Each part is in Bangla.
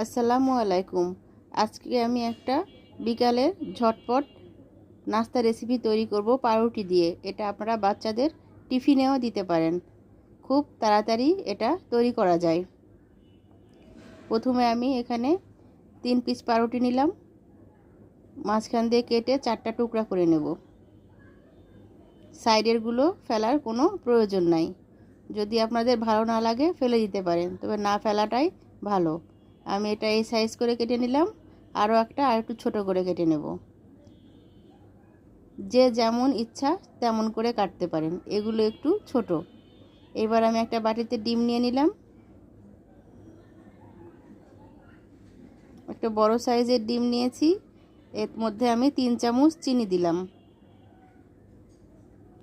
আসসালামু আলাইকুম। আজকে আমি একটা বিকালের ঝটপট নাস্তা রেসিপি তৈরি করব পাউরুটি দিয়ে। এটা আপনারা বাচ্চাদের টিফিনেও দিতে পারেন। খুব তাড়াতাড়ি এটা তৈরি করা যায়। প্রথমে আমি এখানে তিন পিস পাউরুটি নিলাম। মাঝখান দিয়ে কেটে চারটা টুকরা করে নেব। সাইডেরগুলো ফেলার কোনো প্রয়োজন নাই। যদি আপনাদের ভালো না লাগে, ফেলে দিতে পারেন। তবে না ফেলাটাই ভালো। আমি এটা এই সাইজ করে কেটে নিলাম, আরও একটা, আর একটু ছোটো করে কেটে নেব। যে যেমন ইচ্ছা তেমন করে কাটতে পারেন, এগুলো একটু ছোট। এবার আমি একটা বাটিতে ডিম নিয়ে নিলাম। একটা বড় সাইজের ডিম নিয়েছি, এর মধ্যে আমি তিন চামচ চিনি দিলাম।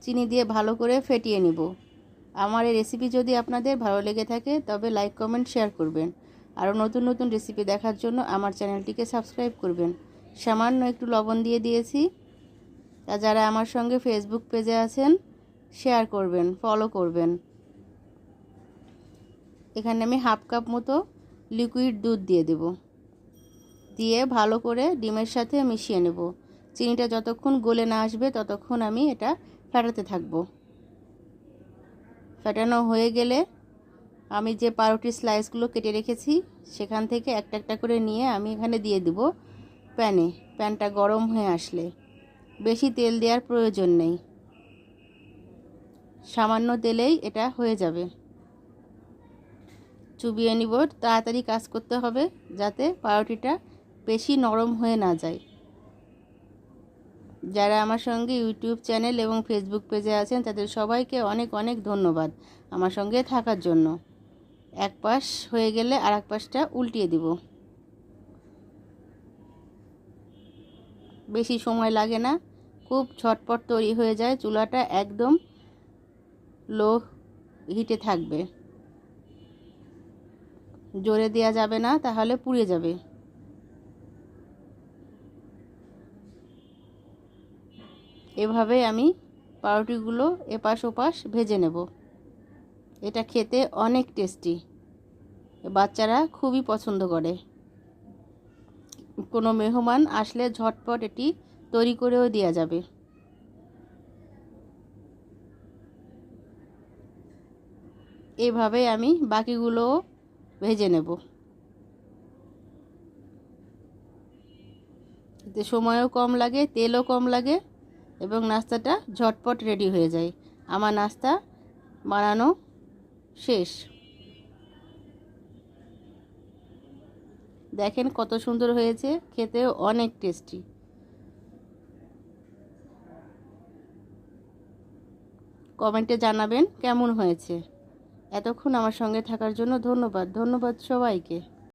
চিনি দিয়ে ভালো করে ফেটিয়ে নিব। আমার এই রেসিপি যদি আপনাদের ভালো লেগে থাকে, তবে লাইক কমেন্ট শেয়ার করবেন। আরও নতুন নতুন রেসিপি দেখার জন্য আমার চ্যানেলটিকে সাবস্ক্রাইব করবেন। সামান্য একটু লবণ দিয়ে দিয়েছি। তা যারা আমার সঙ্গে ফেসবুক পেজে আছেন শেয়ার করবেন ফলো করবেন। এখানে আমি হাফ কাপ মতো লিকুইড দুধ দিয়ে দেব। দিয়ে ভালো করে ডিমের সাথে মিশিয়ে নেব। চিনিটা যতক্ষণ গলে না আসবে, ততক্ষণ আমি এটা ফেটাতে থাকব। ফেটানো হয়ে গেলে আমি যে পাউরুটির স্লাইসগুলো কেটে রেখেছি, সেখান থেকে একটা একটা করে নিয়ে আমি এখানে দিয়ে দেব প্যানে। প্যানটা গরম হয়ে আসলে। বেশি তেল দেওয়ার প্রয়োজন নেই। সামান্য তেলেই এটা হয়ে যাবে। চুবিয়ে নিব, তাড়াতাড়ি কাজ করতে হবে যাতে পাউরুটিটা বেশি নরম হয়ে না যায়। যারা আমার সঙ্গে ইউটিউব চ্যানেল এবং ফেসবুক পেজে আছেন, তাদের সবাইকে অনেক অনেক ধন্যবাদ আমার সঙ্গে থাকার জন্য। এক পাশ হয়ে গেলে আর এক পাশটা উল্টিয়ে দিব। বেশি সময় লাগে না, খুব ঝটপট তৈরি হয়ে যায়, চুলাটা একদম লো হিটে থাকবে। জোরে দেওয়া যাবে না, তাহলে পুড়ে যাবে। এভাবে আমি পাউরুটিগুলো এপাশ ওপাশ ভেজে নেব। এটা খেতে অনেক টেস্টি। বাচ্চারা খুবই পছন্দ করে। কোনো মেহমান আসলে ঝটপট এটি তৈরি করেও দেওয়া যাবে। এভাবে আমি বাকিগুলোও ভেজে নেব। এতে সময়ও কম লাগে, তেলও কম লাগে এবং নাস্তাটা ঝটপট রেডি হয়ে যায়। আমার নাস্তা বানানো শেষ। দেখেন কত সুন্দর হয়েছে খেতে অনেক টেস্টি কমেন্টে জানাবেন কেমন হয়েছে। এতক্ষণ আমার সঙ্গে থাকার জন্য ধন্যবাদ ধন্যবাদ সবাইকে।